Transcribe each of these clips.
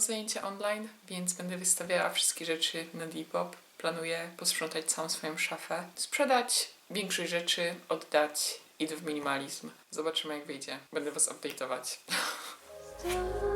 Mam zajęcia online, więc będę wystawiała wszystkie rzeczy na Depop. Planuję posprzątać całą swoją szafę, sprzedać większość rzeczy, oddać, idę w minimalizm. Zobaczymy jak wyjdzie. Będę was update'ować.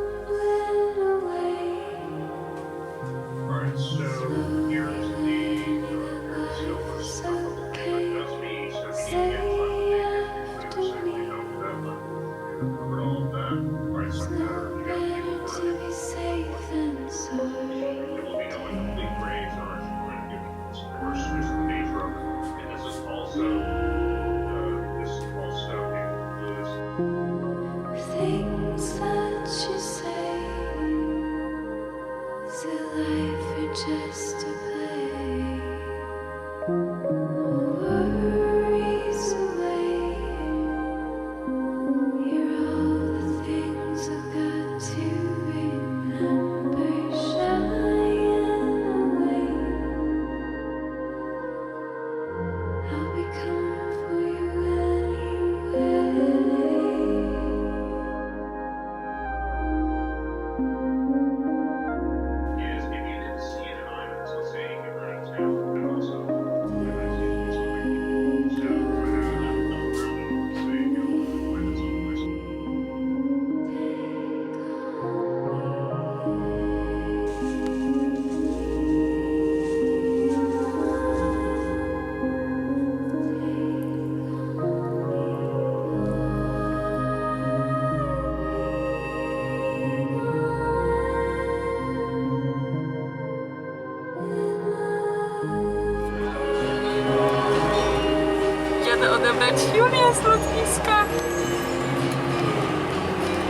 odebrać Julię z lotniska.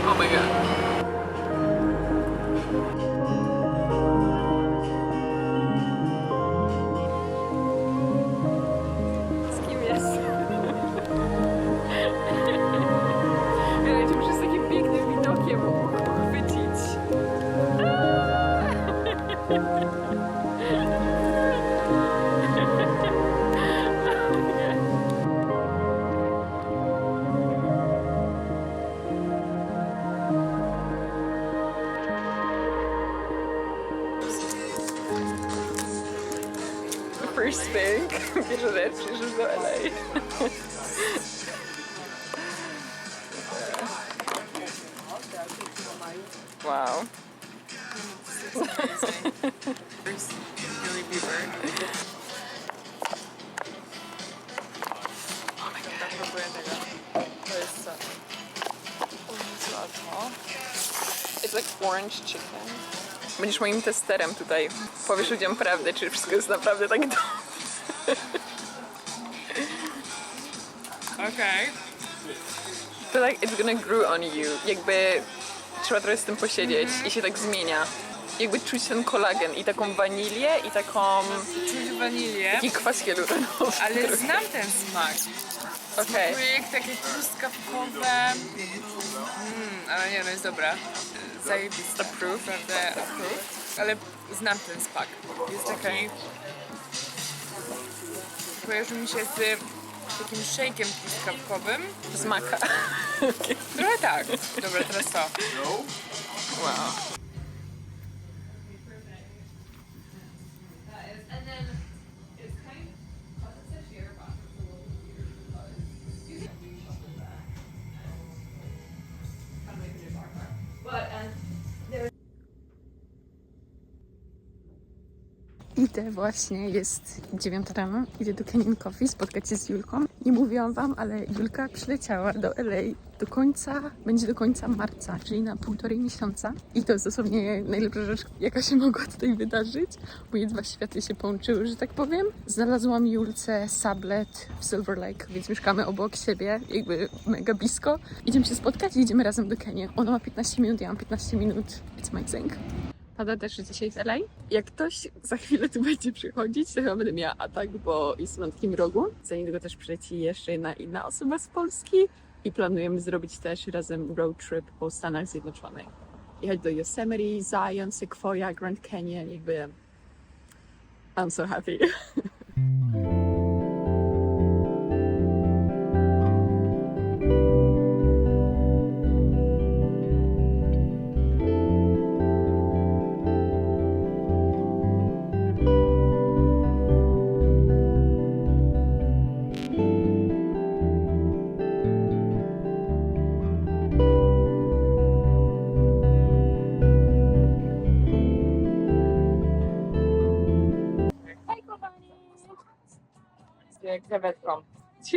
Oh my god. First thing, pierwsza rzecz, przyjeżdżasz do LA. Wow. Billy Bieber. Oh my god, tak próbuję tego. To jest co? O, słodko. It's like orange chicken. Będziesz moim testerem tutaj. Powiesz ludziom prawdę, czy wszystko jest naprawdę tak dobrze. Okej. To like it's gonna grow on you. Jakby trzeba trochę z tym posiedzieć i się tak zmienia. Jakby czuć ten kolagen i taką wanilię i taką Czuć wanilię, taki kwas hialuronowy. ale znam ten smak. Okej. Projekt takie truskawkowe. Mm, ale nie, no jest dobra. Zajebiste. Approve. Prawda, approve. Ale znam ten smak. Jest taki... Kojarzy mi się z takim shake'iem truskawkowym. Z maka. Trochę tak. Dobra, teraz to. Wow. Idę właśnie, jest dziewiąta rano, idę do Canyon Coffee spotkać się z Julką. Nie mówiłam wam, ale Julka przyleciała do LA do końca, będzie do końca marca, czyli na półtorej miesiąca. I to jest dosłownie najlepsza rzecz, jaka się mogła tutaj wydarzyć. Moje dwa światy się połączyły, że tak powiem. Znalazłam Julce Sablet w Silver Lake, więc mieszkamy obok siebie, jakby mega blisko. Idziemy się spotkać i idziemy razem do Kenii. Ona ma 15 minut, ja mam 15 minut. It's amazing. Pada też dzisiaj z LA. Jak ktoś za chwilę tu będzie przychodzić, to chyba będę miała atak, bo jest na takim rogu. Za niedługo też przyleci jeszcze jedna inna osoba z Polski i planujemy zrobić też razem road trip po Stanach Zjednoczonych. Jechać do Yosemite, Zion, Sequoia, Grand Canyon, jakby... I'm so happy.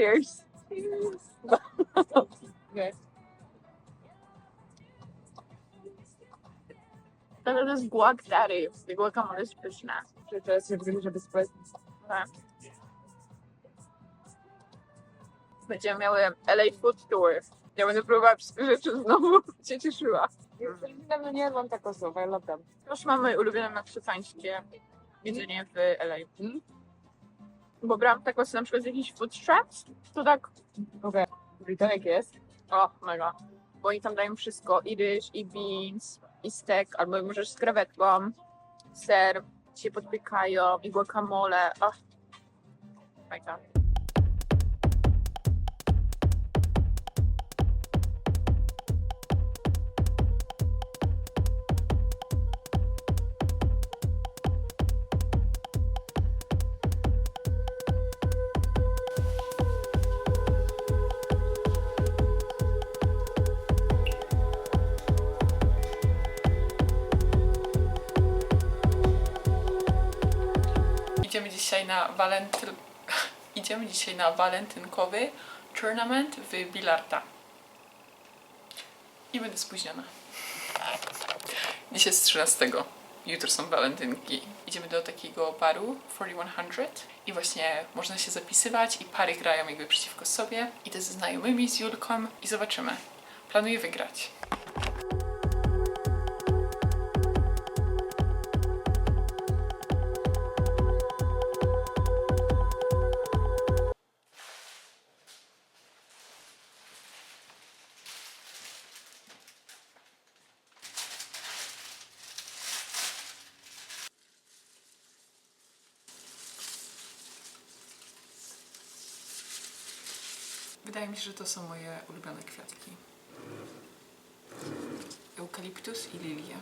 Cheers. Okay. To jest guac daddy. I guacamole jest pyszne. Teraz się wróci, żeby spać? Tak. Będziemy miały LA Food Tour. Ja będę próbowała wszystkie rzeczy znowu. Się cieszyła. Dawno nie jadłam takosów, I love them. Już mam moje ulubione meksykańskie jedzenie w LA. Bo brałam takosy na przykład z jakichś food trucks, to tak, Okej. Okay. Jak jest? o mega. Bo oni tam dają wszystko, i ryż, i beans, i steak, albo możesz z krewetką, ser, się podpiekają, i guacamole. O, mega. Dzisiaj na. Idziemy dzisiaj na walentynkowy tournament w Bilarda. I będę spóźniona. Dzisiaj jest 13. Jutro są walentynki. Idziemy do takiego baru 4100 i właśnie można się zapisywać i pary grają jakby przeciwko sobie. Idę ze znajomymi, z Julką i zobaczymy. Planuję wygrać. Że to są moje ulubione kwiatki. Eukaliptus i lilie.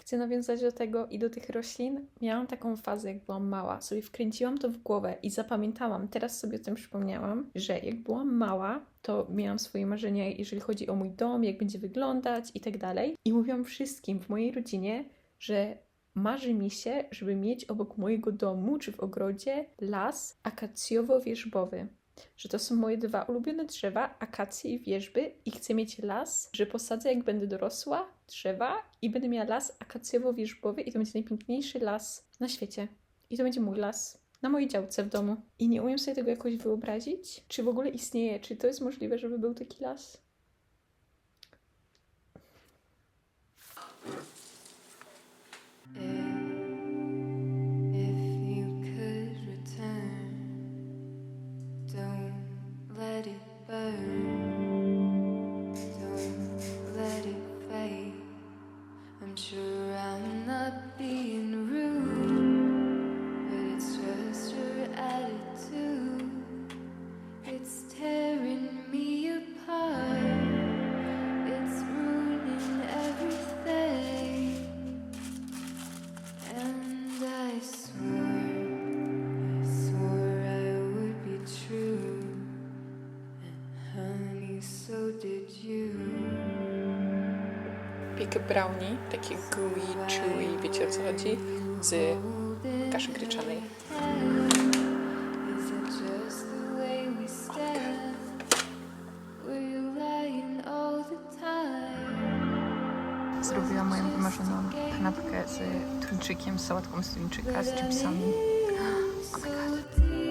Chcę nawiązać do tego i do tych roślin. Miałam taką fazę, jak byłam mała. Sobie wkręciłam to w głowę i zapamiętałam, teraz sobie o tym przypomniałam, że jak byłam mała, to miałam swoje marzenia, jeżeli chodzi o mój dom, jak będzie wyglądać i tak dalej. I mówiłam wszystkim w mojej rodzinie, że marzy mi się, żeby mieć obok mojego domu czy w ogrodzie las akacjowo-wierzbowy. Że to są moje dwa ulubione drzewa, akacje i wierzby, i chcę mieć las, że posadzę, jak będę dorosła, drzewa i będę miała las akacjowo-wierzbowy, i to będzie najpiękniejszy las na świecie. I to będzie mój las na mojej działce w domu. I nie umiem sobie tego jakoś wyobrazić, czy w ogóle istnieje, czy to jest możliwe, żeby był taki las. Piekę brownie, takie gooey, chewy, wiecie o co chodzi? Z kaszy gryczanej. Zrobiłam moją wymarzoną kanapkę z tuńczykiem, sałatką z tuńczyka, z chipsami. So deep.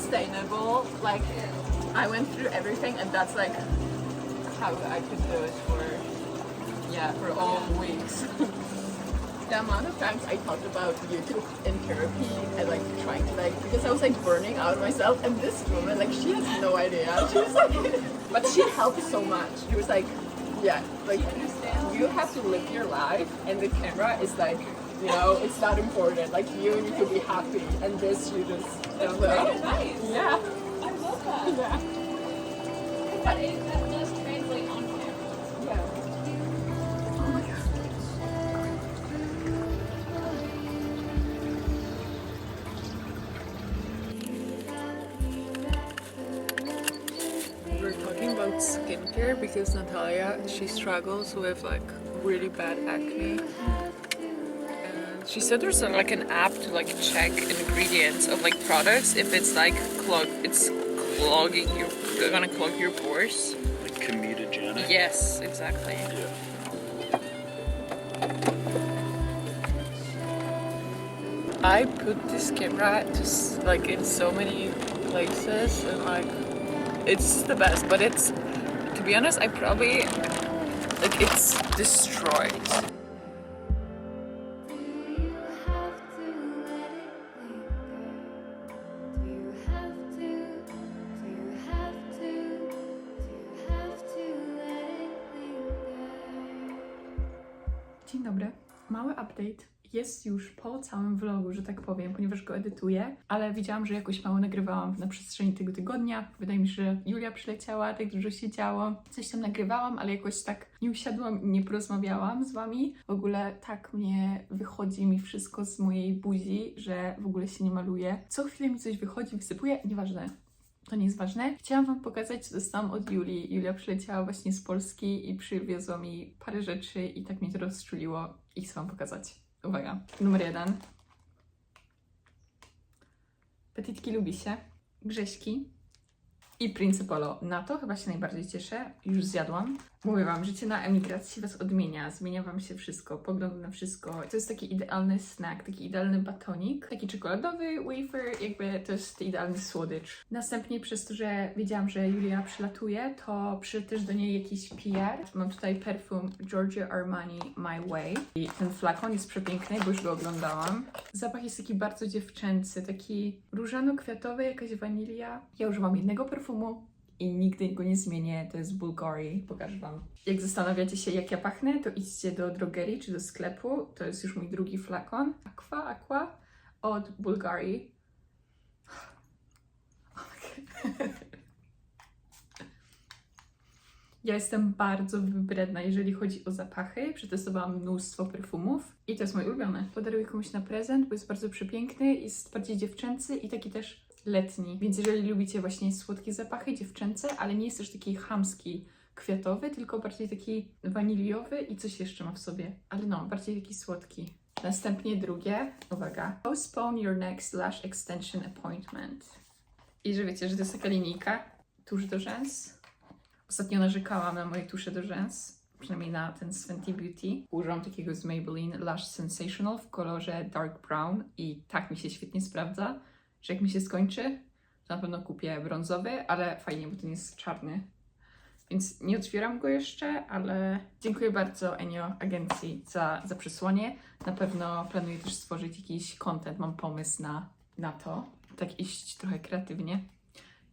Sustainable. Like, I went through everything, and that's like how I could do it for, yeah, for all weeks. the amount of times I talked about YouTube in therapy and like trying to like because I was like burning out myself and this woman like she has no idea. She was like but she helped so much. She was like yeah, like you have to live your life and the camera is like you know, it's not important. Like you need to be happy and this you just don't know. Nice. Yeah. I love that. Yeah. But it, that does translate on camera. Yeah. Oh my god. We're talking about skincare because Natalia she struggles with like really bad acne. She said there's a, like an app to like check ingredients of like products if it's like clog it's clogging your gonna clog your pores. Like comedogenic. Yes, exactly. Yeah. I put this camera s- like in so many places and like it's the best, but it's to be honest, I probably like it's destroyed. Dzień dobry. Mały update. Jest już po całym vlogu, że tak powiem, ponieważ go edytuję, ale widziałam, że jakoś mało nagrywałam na przestrzeni tego tygodnia. Wydaje mi się, że Julia przyleciała, tak dużo się działo. Coś tam nagrywałam, ale jakoś tak nie usiadłam i nie porozmawiałam z wami. W ogóle tak mnie wychodzi mi wszystko z mojej buzi, że w ogóle się nie maluję. Co chwilę mi coś wychodzi, wysypuje, nieważne. To nie jest ważne. Chciałam Wam pokazać, co dostałam od Julii. Julia przyleciała właśnie z Polski i przywiozła mi parę rzeczy i tak mnie to rozczuliło i chcę Wam pokazać. Uwaga, numer jeden. Petitki lubi się. Grześki. I Principolo. Na to chyba się najbardziej cieszę. Już zjadłam. Mówię Wam, życie na emigracji Was odmienia. Zmienia Wam się wszystko, pogląd na wszystko. To jest taki idealny snack, taki idealny batonik. Taki czekoladowy wafer, jakby to jest idealny słodycz. Następnie przez to, że wiedziałam, że Julia przylatuje, to przyszedł też do niej jakiś PR. Mam tutaj perfum Giorgio Armani My Way. I ten flakon jest przepiękny, bo już go oglądałam. Zapach jest taki bardzo dziewczęcy, taki różano-kwiatowy, jakaś wanilia. Ja używam jednego perfumu, i nigdy go nie zmienię. To jest Bulgari. Pokażę Wam. Jak zastanawiacie się, jak ja pachnę, to idźcie do drogerii czy do sklepu. To jest już mój drugi flakon. Aqua, Aqua od Bulgari. Ja jestem bardzo wybredna, jeżeli chodzi o zapachy. Przetestowałam mnóstwo perfumów i to jest mój ulubiony. Podaruję komuś na prezent, bo jest bardzo przepiękny, jest bardziej dziewczęcy i taki też letni. Więc jeżeli lubicie właśnie słodkie zapachy dziewczęce, ale nie jest też taki chamski, kwiatowy, tylko bardziej taki waniliowy i coś jeszcze ma w sobie. Ale no, bardziej taki słodki. Następnie drugie, uwaga. Postpone your next lash extension appointment. I że wiecie, że to jest taka linijka, tuż do rzęs. Ostatnio narzekałam na moje tusze do rzęs, przynajmniej na ten Fenty Beauty. Używam takiego z Maybelline Lash Sensational w kolorze dark brown i tak mi się świetnie sprawdza, że jak mi się skończy, to na pewno kupię brązowy, ale fajnie, bo ten jest czarny. Więc nie otwieram go jeszcze, ale dziękuję bardzo Enio agencji za, za przesłanie. Na pewno planuję też stworzyć jakiś content, mam pomysł na, na to. Tak iść trochę kreatywnie.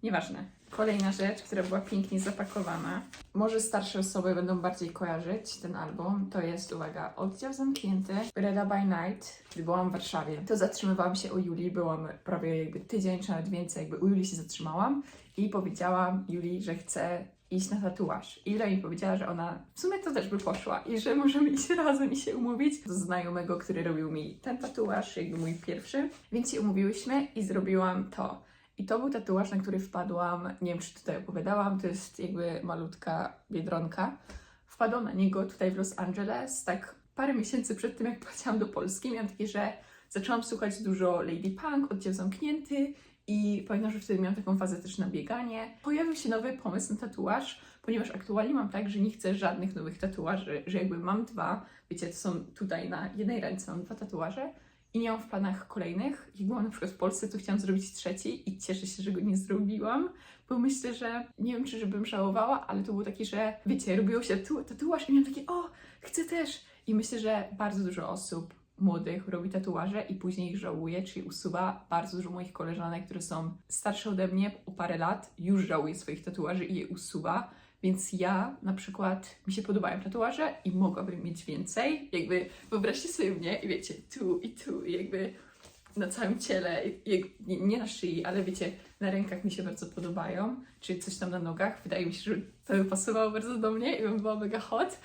Nieważne. Kolejna rzecz, która była pięknie zapakowana. Może starsze osoby będą bardziej kojarzyć ten album. To jest, uwaga, oddział zamknięty Reda by Night. Kiedy byłam w Warszawie, to zatrzymywałam się u Julii. Byłam prawie jakby tydzień czy nawet więcej, jakby u Julii się zatrzymałam i powiedziałam Julii, że chcę iść na tatuaż. I mi powiedziała, że ona w sumie to też by poszła i że możemy iść razem i się umówić do znajomego, który robił mi ten tatuaż, jakby mój pierwszy. Więc się umówiłyśmy i zrobiłam to. I to był tatuaż, na który wpadłam, nie wiem czy tutaj opowiadałam, to jest jakby malutka biedronka. Wpadłam na niego tutaj w Los Angeles, tak parę miesięcy przed tym, jak poleciałam do Polski. Miałam takie, że zaczęłam słuchać dużo Lady Punk, oddział zamknięty i pamiętam, że wtedy miałam taką fazę też na bieganie. Pojawił się nowy pomysł na tatuaż, ponieważ aktualnie mam tak, że nie chcę żadnych nowych tatuaży, że jakby mam dwa, wiecie, to są tutaj na jednej ręce mam dwa tatuaże i nie mam w planach kolejnych. Jak byłam na przykład w Polsce, to chciałam zrobić trzeci i cieszę się, że go nie zrobiłam, bo myślę, że nie wiem, czy żebym żałowała, ale to było takie, że wiecie, robiło się tatu- tatuaż i miałam takie, o, chcę też. I myślę, że bardzo dużo osób młodych robi tatuaże i później ich żałuje, czyli usuwa. Bardzo dużo moich koleżanek, które są starsze ode mnie o parę lat, już żałuje swoich tatuaży i je usuwa. Więc ja na przykład mi się podobają tatuaże i mogłabym mieć więcej. Jakby wyobraźcie sobie mnie i wiecie, tu i tu, i jakby na całym ciele, nie, nie na szyi, ale wiecie, na rękach mi się bardzo podobają, czy coś tam na nogach. Wydaje mi się, że to by pasowało bardzo do mnie i bym była mega hot.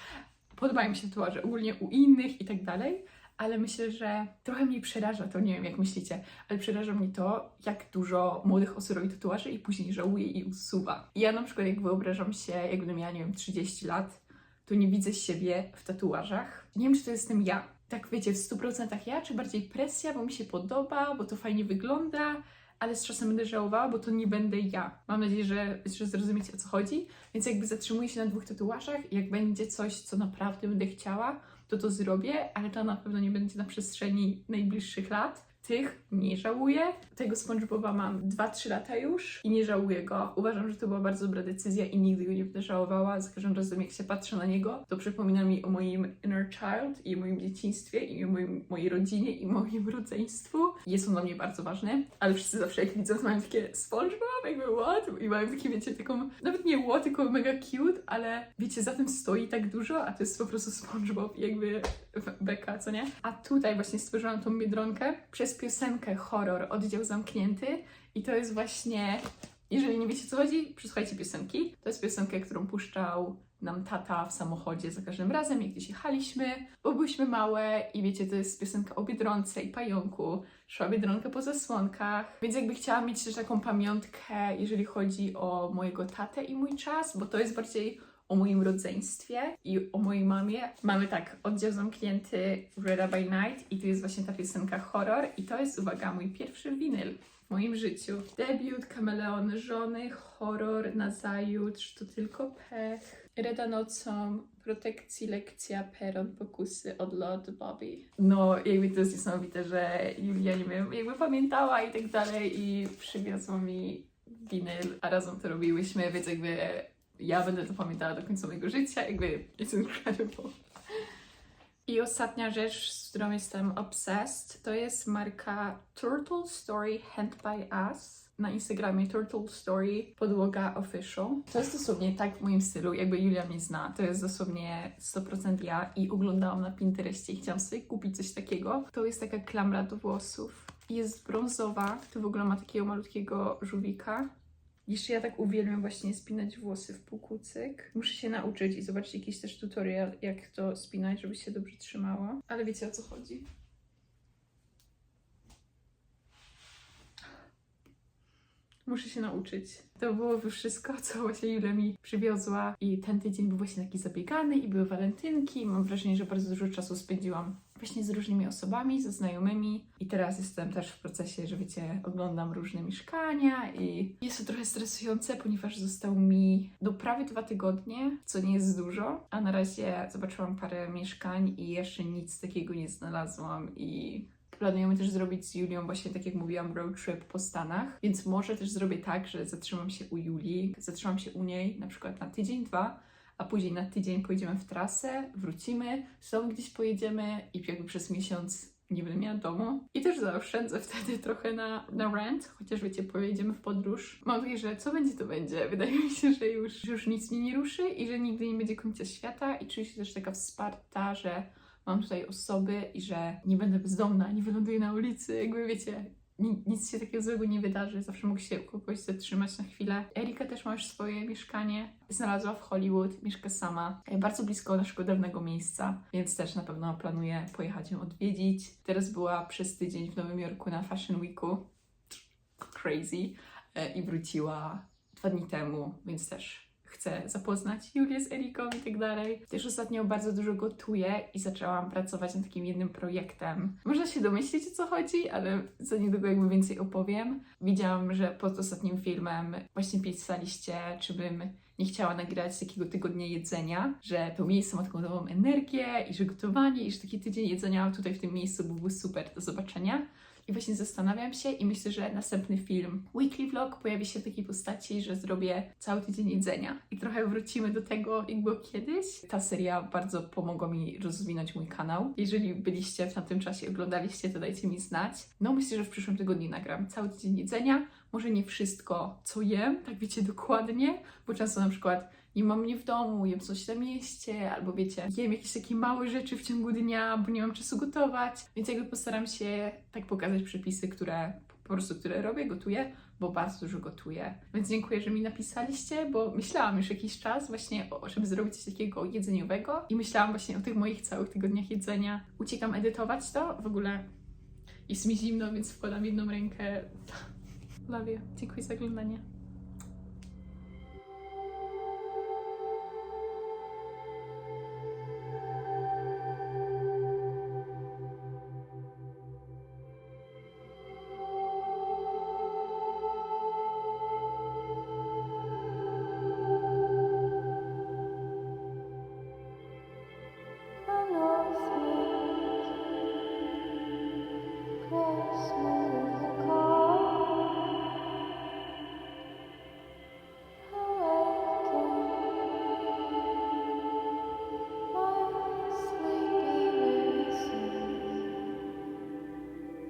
Podobają mi się tatuaże ogólnie u innych i tak dalej, ale myślę, że trochę mnie przeraża to, nie wiem jak myślicie, ale przeraża mnie to, jak dużo młodych osób robi tatuaże i później żałuje i usuwa. Ja na przykład jak wyobrażam się, jak będę miała, nie wiem, 30 lat, to nie widzę siebie w tatuażach. Nie wiem, czy to jestem ja. Tak wiecie, w 100% ja, czy bardziej presja, bo mi się podoba, bo to fajnie wygląda, ale z czasem będę żałowała, bo to nie będę ja. Mam nadzieję, że, że zrozumiecie o co chodzi. Więc jakby zatrzymuję się na dwóch tatuażach jak będzie coś, co naprawdę będę chciała, to to zrobię, ale to na pewno nie będzie na przestrzeni najbliższych lat. Tych nie żałuję. Tego SpongeBoba mam 2-3 lata już i nie żałuję go. Uważam, że to była bardzo dobra decyzja i nigdy go nie będę żałowała. Za każdym razem, jak się patrzę na niego, to przypomina mi o moim inner child i o moim dzieciństwie i o moim, mojej rodzinie i moim rodzeństwu. Jest on dla mnie bardzo ważny, ale wszyscy zawsze jak widzą, mają takie SpongeBob, jakby what? I mają takie, wiecie, taką, nawet nie what, tylko mega cute, ale wiecie, za tym stoi tak dużo, a to jest po prostu SpongeBob jakby beka, co nie? A tutaj właśnie stworzyłam tą biedronkę przez piosenkę Horror, oddział zamknięty i to jest właśnie, jeżeli nie wiecie co chodzi, przesłuchajcie piosenki. To jest piosenka, którą puszczał nam tata w samochodzie za każdym razem, jak gdzieś jechaliśmy, bo byliśmy małe i wiecie, to jest piosenka o Biedronce i pająku. Szła Biedronka po zasłonkach, więc jakby chciałam mieć też taką pamiątkę, jeżeli chodzi o mojego tatę i mój czas, bo to jest bardziej o moim rodzeństwie i o mojej mamie. Mamy tak, oddział zamknięty Reda by Night i tu jest właśnie ta piosenka horror i to jest, uwaga, mój pierwszy winyl w moim życiu. Debiut, kameleon żony, horror, nazajutrz, to tylko pech. Reda nocą, protekcji, lekcja, peron, pokusy, odlot, Bobby. No, jakby to jest niesamowite, że Julia, nie wiem, jakby pamiętała i tak dalej i przywiozła mi winyl, a razem to robiłyśmy, więc jakby ja będę to pamiętała do końca mojego życia, jakby it's incredible. I ostatnia rzecz, z którą jestem obsessed, to jest marka Turtle Story Hand by Us. Na Instagramie Turtle Story podłoga official. To jest dosłownie tak w moim stylu, jakby Julia mnie zna. To jest dosłownie 100% ja i oglądałam na Pinterestie i chciałam sobie kupić coś takiego. To jest taka klamra do włosów. Jest brązowa, to w ogóle ma takiego malutkiego żółwika. Jeszcze ja tak uwielbiam właśnie spinać włosy w półkucyk. Muszę się nauczyć i zobaczyć jakiś też tutorial, jak to spinać, żeby się dobrze trzymało. Ale wiecie o co chodzi. Muszę się nauczyć. To było już wszystko, co właśnie Julia mi przywiozła. I ten tydzień był właśnie taki zabiegany i były walentynki. Mam wrażenie, że bardzo dużo czasu spędziłam właśnie z różnymi osobami, ze znajomymi. I teraz jestem też w procesie, że wiecie, oglądam różne mieszkania i jest to trochę stresujące, ponieważ został mi do prawie dwa tygodnie, co nie jest dużo. A na razie zobaczyłam parę mieszkań i jeszcze nic takiego nie znalazłam i Planujemy też zrobić z Julią właśnie, tak jak mówiłam, road trip po Stanach, więc może też zrobię tak, że zatrzymam się u Julii, zatrzymam się u niej na przykład na tydzień, dwa, a później na tydzień pojedziemy w trasę, wrócimy, znowu gdzieś pojedziemy i jakby przez miesiąc nie będę miała domu. I też zaoszczędzę wtedy trochę na, na rent, chociaż wiecie, pojedziemy w podróż. Mam nadzieję, że co będzie, to będzie. Wydaje mi się, że już, że już nic mnie nie ruszy i że nigdy nie będzie końca świata i czuję się też taka wsparta, że mam tutaj osoby i że nie będę bezdomna, nie wyląduję na ulicy, jakby wiecie, nic się takiego złego nie wydarzy, zawsze mogę się kogoś zatrzymać na chwilę. Erika też ma już swoje mieszkanie, znalazła w Hollywood, mieszka sama, e, bardzo blisko naszego dawnego miejsca, więc też na pewno planuję pojechać ją odwiedzić. Teraz była przez tydzień w Nowym Jorku na Fashion Weeku, crazy, e, i wróciła dwa dni temu, więc też chcę zapoznać Julię z Eriką i tak dalej. Też ostatnio bardzo dużo gotuję i zaczęłam pracować nad takim jednym projektem. Można się domyślić o co chodzi, ale za niedługo jakby więcej opowiem. Widziałam, że pod ostatnim filmem właśnie pisaliście, czy bym nie chciała nagrać takiego tygodnia jedzenia, że to miejsce ma taką nową energię i że gotowanie i że taki tydzień jedzenia tutaj w tym miejscu byłby super do zobaczenia. I właśnie zastanawiam się i myślę, że następny film, weekly vlog, pojawi się w takiej postaci, że zrobię cały tydzień jedzenia i trochę wrócimy do tego, jak było kiedyś. Ta seria bardzo pomogła mi rozwinąć mój kanał. Jeżeli byliście w tamtym czasie, oglądaliście, to dajcie mi znać. No myślę, że w przyszłym tygodniu nagram cały tydzień jedzenia. Może nie wszystko, co jem, tak wiecie dokładnie, bo często na przykład nie mam mnie w domu, jem coś na mieście, albo wiecie, jem jakieś takie małe rzeczy w ciągu dnia, bo nie mam czasu gotować, więc jakby postaram się tak pokazać przepisy, które po prostu, które robię, gotuję, bo bardzo dużo gotuję. Więc dziękuję, że mi napisaliście, bo myślałam już jakiś czas właśnie, o, żeby zrobić coś takiego jedzeniowego i myślałam właśnie o tych moich całych tygodniach jedzenia. Uciekam edytować to, w ogóle jest mi zimno, więc wkładam jedną rękę. Love you. Dziękuję za oglądanie.